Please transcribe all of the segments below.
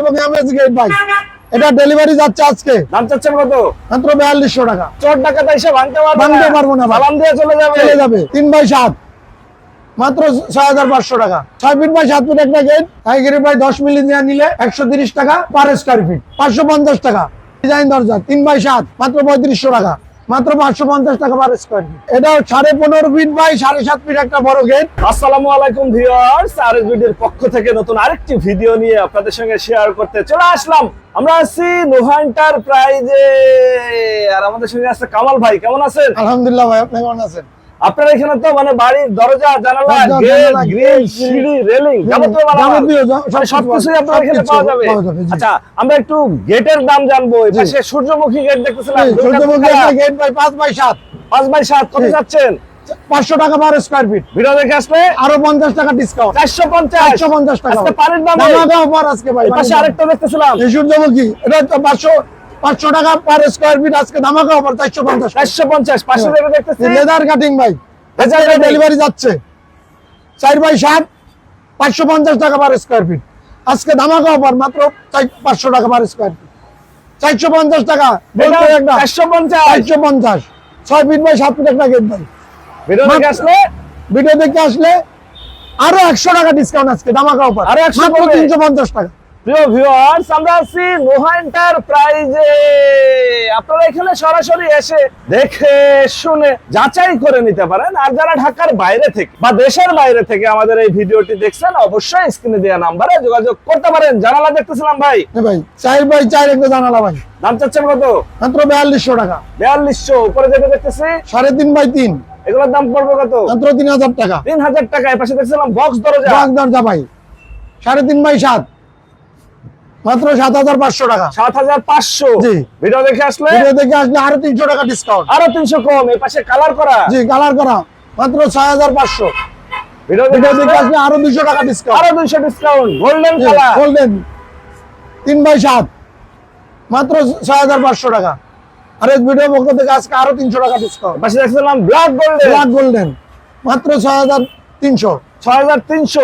এবং এমএস এটা ডেলিভারি যাচ্ছে আজকে। দাম চাচ্ছেন কত? মাত্র বিয়াল্লিশশো টাকা। চোর টাকা এসে ভাঙতে পারব ভাঙতে পারব না। দিয়ে চলে যাবে। চলে যাবে। তিন বাই সাত। মাত্র ছয় হাজার পাঁচশো টাকা। ছয় ফিট বাই সাত ফিট একটা গেট টাইগারি বাই দশ মিলি দিয়ে নিলে একশো তিরিশ টাকা পার স্কোয়ার ফিট পাঁচশো পঞ্চাশ টাকা। ডিজাইন দরজা তিন বাই সাত। মাত্র পঁয়ত্রিশশো টাকা। মাত্র পাঁচশো পঞ্চাশ টাকা পার স্কোয়ার ফিট এটাও সাড়ে পনেরো ফিট বাই সাড়ে সাত ফিট একটা বড় গেট আসসালামু আলাইকুম ভিউয়ার্স এর পক্ষ থেকে নতুন আরেকটি ভিডিও নিয়ে আপনাদের সঙ্গে শেয়ার করতে চলে আসলাম। আমরা আছি এন্টারপ্রাইজে আর আমাদের সঙ্গে আছে কামাল ভাই কেমন আছেন? আলহামদুলিল্লাহ ভাই আপনি কেমন আছেন? আপনার এখানে তো মানে বাড়ির দরজা জানালা গেট গ্রিল সিঁড়ি রেলিং যাবতীয় মানে সবকিছুই আপনার এখানে পাওয়া যাবে। আচ্ছা আমরা একটু গেটের দাম জানব। পাশে সূর্যমুখী গেট দেখতেছিলাম। সূর্যমুখী গেট বাই পাঁচ বাই সাত। পাঁচ বাই সাত কত যাচ্ছেন? পাঁচশো টাকা পার স্কোয়ার ফিট দেখে আসলে আরও পঞ্চাশ টাকা ডিসকাউন্ট চারশো পঞ্চাশ। চারশো পঞ্চাশ টাকা পানির দাম আজকে ভাই পাশে আরেকটা দেখতেছিলাম। এই সূর্যমুখী এটা পাঁচশো পাঁচশো টাকা পার স্কোয়ার ফিট আজকে ধামাকা অফার চারশো পঞ্চাশ। চারশো পঞ্চাশ পাঁচশো হ্যাঁ। দেখতেছি। লেদার কাটিং ভাই। ডেলিভারি যাচ্ছে। চার বাই সাত পাঁচশো পঞ্চাশ টাকা পার স্কোয়ার ফিট আজকে ধামাকা অফার মাত্র পাঁচশো টাকা পার স্কোয়ার ফিট চারশো পঞ্চাশ টাকা চারশো পঞ্চাশ। চারশো পঞ্চাশ। ছয় ফিট বাই সাত ফিট একটা গেট ভাই। ভিডিও দেখে আসলে? ভিডিও দেখে আসলে আরও একশো টাকা ডিসকাউন্ট আজকে ধামাকা অফার আরও 100 মাত্র তিনশো পঞ্চাশ টাকা। প্রিয় ভিউয়ার্স আমরা আছি নোহা এন্টারপ্রাইজে আপনারা এখানে সরাসরি এসে দেখে শুনে যাচাই করে নিতে পারেন। আর যারা ঢাকার বাইরে থেকে বা দেশের বাইরে থেকে আমাদের এই ভিডিওটি দেখছেন অবশ্যই স্ক্রিনে দেওয়া নাম্বারে যোগাযোগ করতে পারেন। জানালা দেখতেছিলাম ভাই। ভাই চার বাই চার একটা জানালা ভাই। দাম চাচ্ছেন কত? মাত্র বিয়াল্লিশশো টাকা। বিয়াল্লিশশো। উপরে যেটা দেখতেছি? সাড়ে তিন বাই তিন। এগুলোর দাম পড়বে কত? মাত্র তিন হাজার টাকা। তিন হাজার টাকা এর পাশে দেখছিলাম বক্স দরজা। বাগ দরজা ভাই। সাড়ে তিন বাই সাত। মাত্র সাত হাজার পাঁচশো টাকা। সাত হাজার পাঁচশো। জি। ভিডিও দেখে আসলে? ভিডিও দেখে আসলে আরও তিনশো টাকা ডিসকাউন্ট আরও তিনশো কম এই পাশে কালার করা? জি কালার করা। মাত্র ছয় হাজার পাঁচশো। ভিডিও দেখে আসলে? আরও দুশো টাকা ডিসকাউন্ট আরও দুইশো ডিসকাউন্ট গোল্ডেন কালার গোল্ডেন তিন বাই সাত। মাত্র ছয় হাজার পাঁচশো টাকা। আর এই ভিডিও পক্ষ থেকে আজকে আরও তিনশো টাকা ডিসকাউন্ট পাশে দেখছিলাম ব্ল্যাক গোল্ডেন ব্ল্যাক গোল্ডেন মাত্র ছয় হাজার তিনশো। ছয় হাজার তিনশো।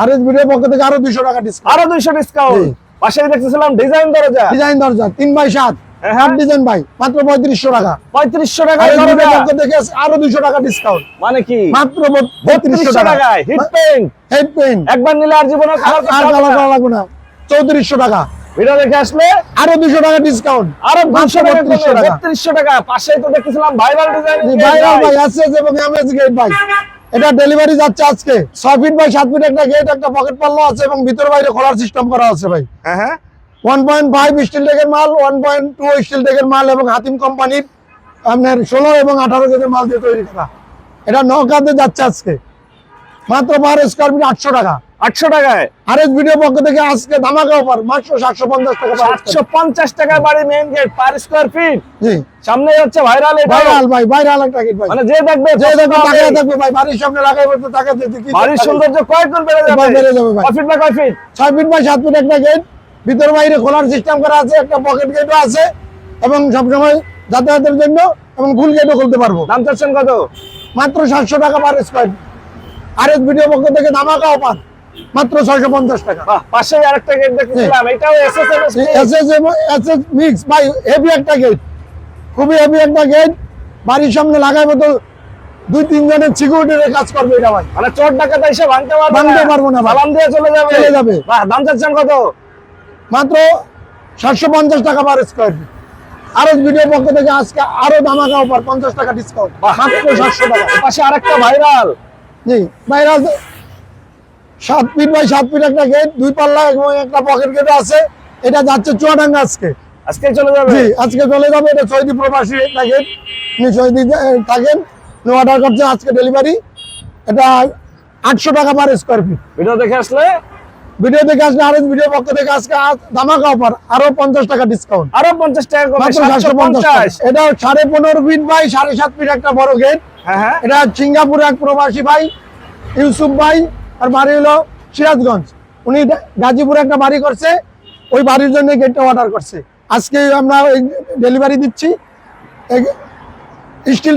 আর এই ভিডিও পক্ষ থেকে আরও দুশো টাকা ডিসকাউন্ট আরও দুইশো ডিসকাউন্ট। পাশে দেখতেছিলাম ডিজাইন দরজা। ডিজাইন দরজা তিন বাই সাত। হ্যাঁ। ডিজাইন ভাই মাত্র পঁয়ত্রিশশো টাকা। পঁয়ত্রিশশো আর টাকায় এই ভিডিও দরজা। পক্ষ থেকে আরও দুশো টাকা ডিসকাউন্ট মানে কি? মাত্র বত্রিশশো বত্রিশশো টাকায় হিট পেইন্ট হেড পেন একবার নিলে আর জীবনে আর কালার করা লাগবে না। চৌত্রিশশো টাকা। ভিডিও দেখে আসলে আরও দুশো টাকা ডিসকাউন্ট আরও দুশো টাকা। বত্রিশশো টাকা। পাশে তো দেখতেছিলাম ভাইরাল ডিজাইন ভাইরাল ভাই এসএস এবং এমএস গেট ভাই। এটা ডেলিভারি যাচ্ছে আজকে। ছয় ফিট বাই সাত ফিট একটা গেট একটা পকেট পাল্লা আছে এবং ভিতর বাইরে খোলার সিস্টেম করা আছে ভাই। হ্যাঁ হ্যাঁ। ওয়ান পয়েন্ট ফাইভ স্টিল টেকের মাল ওয়ান পয়েন্ট টু স্টিল টেকের মাল এবং হাতিম কোম্পানির আপনার ষোলো এবং আঠারো গেজের মাল দিয়ে তৈরি করা। এটা নৌকাতে যাচ্ছে আজকে। মাত্র পার স্কোয়ার ফিট আটশো টাকা। আটশো টাকায়? আর এস ভিডিও পক্ষ থেকে আজকে ধামাকা অফার মাত্র সাতশো পঞ্চাশ টাকা সাতশো পঞ্চাশ টাকার বাড়ি main gate per square feet জি। সামনে হচ্ছে ভাইরাল ভাইরাল ভাই ভাইরাল একটা গেট ভাই। মানে যে দেখবে যে দেখো পছন্দ তাকায় হবে। থাকবে ভাই বাড়ির সামনে লাগাই বলতে তাকায় দেখতে কি বাড়ির সৌন্দর্য কয়েক গুণ বেড়ে যাবে। বেড়ে যাবে ভাই। কয় ফিট বা কয় ফিট ছয় ফিট বাই সাত ফিট একটা গেট ভিতর বাইরে খোলার সিস্টেম করা আছে একটা পকেট গেটও আছে এবং সবসময় যাতায়াতের জন্য এবং ফুল গেটও খুলতে পারব। দাম চাচ্ছেন কত? মাত্র সাতশো টাকা per square R S video পক্ষ থেকে ধামাকা অফার মাত্র ছয়শো পঞ্চাশ টাকা। পাশে আরেকটা গেট দেখতেছিলাম এটাও এসএস মিক্স ভাই হেভি একটা গেট খুবই হেভি একটা গেট বাড়ির সামনে লাগাইবো তো দুই তিন জনের সিকিউরিটির কাজ করবে এটা ভাই। মানে চোর ডাকাত এসে ভাঙতে পারবে ভাঙতে পারব না। সালাম দিয়ে চলে যাবে। চলে যাবে। দাম চাচ্ছেন কত? মাত্র সাতশো পঞ্চাশ টাকা পার স্কোয়ার ফিট আর ভিডিও পক্ষ থেকে আজকে আরও ধামাকা অফার পঞ্চাশ টাকা ডিসকাউন্ট। মাত্র সাতশো টাকা। পাশে আরেকটা ভাইরাল জি। বাইরে সাত ফিট বাই সাত ফিট একটা গেট দুই পাল্লা এবং একটা পকেট গেট আছে। এটা যাচ্ছে চুয়াডাঙ্গা আজকে। আজকে চলে যাবে? জি আজকে চলে যাবে। এটা সৌদি প্রবাসী একটা গেট উনি সৌদি থাকেন। অর্ডার করছেন আজকে ডেলিভারি এটা আটশো টাকা পার স্কোয়ার ফিট ভিডিও দেখে আসলে ভিডিও দেখে আসলে আর ভিডিও পক্ষ থেকে আজকে আজ- ধামাকা অফার আরও পঞ্চাশ টাকা ডিসকাউন্ট আরও পঞ্চাশ টাকা এটা সাড়ে পনেরো ফিট বাই সাড়ে সাত ফিট একটা বড় গেট হ্যাঁ হ্যাঁ। এটা সিঙ্গাপুরে এক প্রবাসী ভাই ইউসুফ ভাই আর বাড়ি হলো সিরাজগঞ্জ। উনি গাজীপুরে একটা বাড়ি করছে ওই বাড়ির জন্য গেটটা অর্ডার করছে। আজকে আমরা ডেলিভারি দিচ্ছি। স্টিল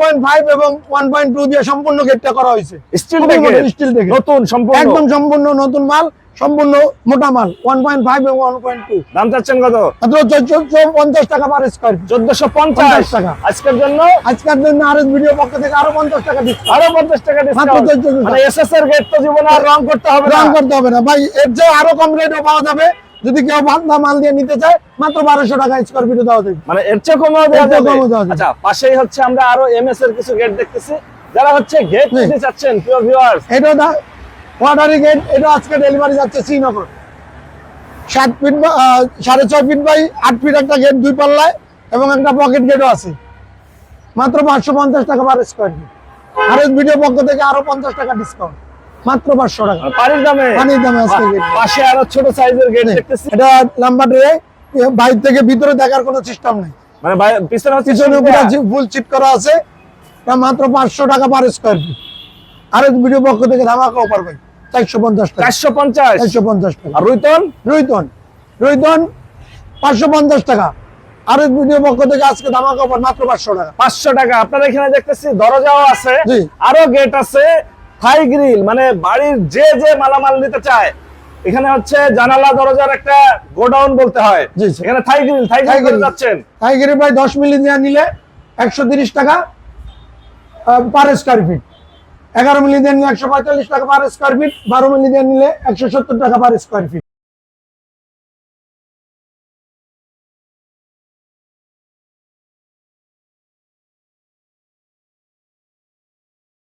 পয়েন্ট ফাইভ এবং ওয়ান পয়েন্ট টু দিয়ে সম্পূর্ণ গেটটা করা হয়েছে। স্টিল মজা, স্টিল দেখে নতুন সম্পূর্ণ? একদম সম্পূর্ণ নতুন মাল সম্পূর্ণ মোটা মাল ওয়ান পয়েন্ট ফাইভ এবং ওয়ান পয়েন্ট টু দাম চাচ্ছেন কত? মাত্র চোদ্দশো পঞ্চাশ টাকা পার স্কোয়ার ফিট চোদ্দশো পঞ্চাশ? পঞ্চাশ টাকা। আজকের জন্য? আজকের জন্য আর ভিডিও পক্ষ থেকে আরও পঞ্চাশ টাকা ডিসকাউন্ট আরও পঞ্চাশ টাকা ডিসকাউন্ট 14 টাকা। মানে এসএস এর গেট তো জীবনে আর রং করতে হবে রং করতে হবে না। ভাই এর চেয়ে আরও কম রেটও পাওয়া যাবে। যদি কেউ বান্দা মাল দিয়ে নিতে চায় মাত্র বারোশো টাকা স্কোয়ার ফিটে দেওয়া যাবে। মানে এর চেয়ে কমও দেওয়া যাবে। আচ্ছা পাশেই হচ্ছে আমরা আরও এমএস এর কিছু গেট দেখতেছি। যারা হচ্ছে গেট। নিতে চাচ্ছেন প্রিয় ভিউয়ার্স এটা দা ওয়াটারি গেট এটা আজকে ডেলিভারি যাচ্ছে শ্রীনগর। সাত ফিট বা সাড়ে ছয় ফিট বাই আট ফিট একটা গেট দুই পাল্লায় এবং একটা পকেট গেটও আছে। মাত্র পাঁচশো পঞ্চাশ টাকা per square feet R S video পক্ষ থেকে আরও পঞ্চাশ টাকা ডিসকাউন্ট মাত্র পাঁচশো টাকা। পানির দামে? পানির দামে আজকে পাশে আরও ছোট সাইজের গেট দেখতেছি। এটা বাইর থেকে ভিতরে দেখার কোনো সিস্টেম নেই। মানে পিছনে পিছনে। ফুল চিট করা আছে। এটা মাত্র পাঁচশো টাকা পার স্কোয়ার ফিট আর ভিডিও পক্ষ থেকে টাকা। চারশো পঞ্চাশ? চারশো পঞ্চাশ টাকা। আর রুইতন? রুইতন। রুইতন পাঁচশো পঞ্চাশ টাকা। আর ভিডিও পক্ষ থেকে আজকে ধামাকা অফার মাত্র পাঁচশো টাকা। পাঁচশো টাকা। আপনার এখানে দেখতেছি দরজাও আছে। আরও গেট আছে। থাই গ্রিল মানে বাড়ির যে যে মালামাল নিতে চায় এখানে হচ্ছে জানালা দরজার একটা গোডাউন বলতে হয়। এখানে Thai grill Thai Thai grill. Thai grill. ভাই দশ মিলি দেওয়া নিলে একশো তিরিশ টাকা পার স্কোয়ার ফিট এগারো মিলি দিয়ে নিলে একশো পঁয়তাল্লিশ টাকা পার স্কোয়ার ফিট বারো মিলি দিয়ে নিলে একশো সত্তর টাকা পার স্কোয়ার ফিট